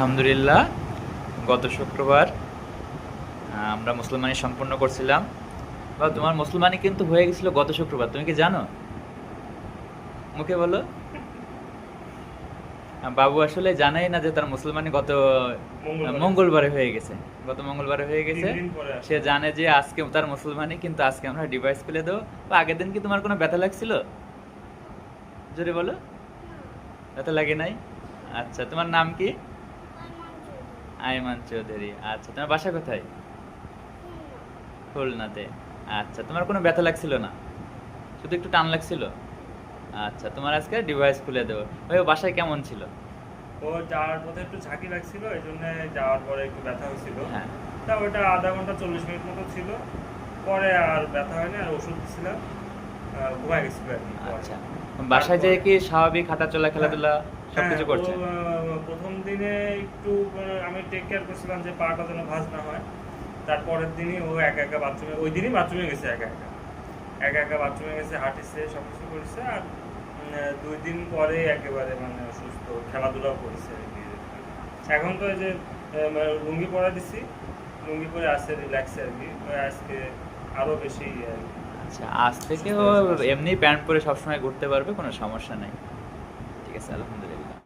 আলহামদুলিল্লাহ গত শুক্রবার আমরা মুসলমানি সম্পূর্ণ করছিলাম। বা তোমার মুসলমানি কিন্তু হয়ে গেছিল গত শুক্রবার তুমি কি জানো? মুখে বলো। বাবু আসলে জানাই না যে তার মুসলমানি গত মঙ্গলবারে। হয়ে গেছে। গত মঙ্গলবারে হয়ে গেছে। সে জানে যে আজকে তার মুসলমানি কিন্তু আজকে আমরা ডিভাইস ফেলে দেবো। বা আগের দিন কি তোমার কোনো ব্যথা লাগছিল? জোরে বলো। ব্যথা লাগে নাই? আচ্ছা তোমার নাম কি? আইমান চৌধুরী। আচ্ছা তোমার বাসা কোথায়? খুলনাতে। আচ্ছা তোমার কোনো ব্যথা লাগছিল না? শুধু একটু টান লাগছিল? আচ্ছা তোমার আজকে ডিভাইস খুলে দেবো। ওই ও বাসায় কেমন ছিল? ও যাওয়ার পথে একটু ঝাঁকি লাগছিল এই জন্য যাওয়ার পরে একটু ব্যথা হয়েছিল। হ্যাঁ। তা ওটা আধা ঘণ্টা চল্লিশ মিনিট মতো ছিল। পরে আর ব্যথা হয়নি আর ওষুধ দিছিলাম। ঘুমায় গেছিল। আচ্ছা। বাসায় যেয়ে কি স্বাভাবিক হাঁটা চলা খেলাধুলা? সবকিছু হ্যাঁ, করছে। প্রথম দিনে একটু আমি টেক কেয়ার করছিলাম যে পাটা যেন ভাঁজ না হয়। তারপরের দিনই ও একা একা বাথরুমে ওই দিনই বাথরুমে গেছে একা একা। একা একা বাথরুমে গেছে হাঁটিছে সব কিছু করেছে আর দুই দিন পরে একেবারে মানে অসুস্থ খেলাধুলাও করেছে। এখন তো এই যে মানে লুঙ্গি পরা দিছি লুঙ্গি পরে আছে রিল্যাক্সে আর কি। আজকে আরও বেশি আর। আচ্ছা আজ থেকে ও এমনি প্যান্ট পরে সবসময় ঘুরতে পারবে কোনো সমস্যা নেই। ঠিক আছে আলহামদুলিল্লাহ।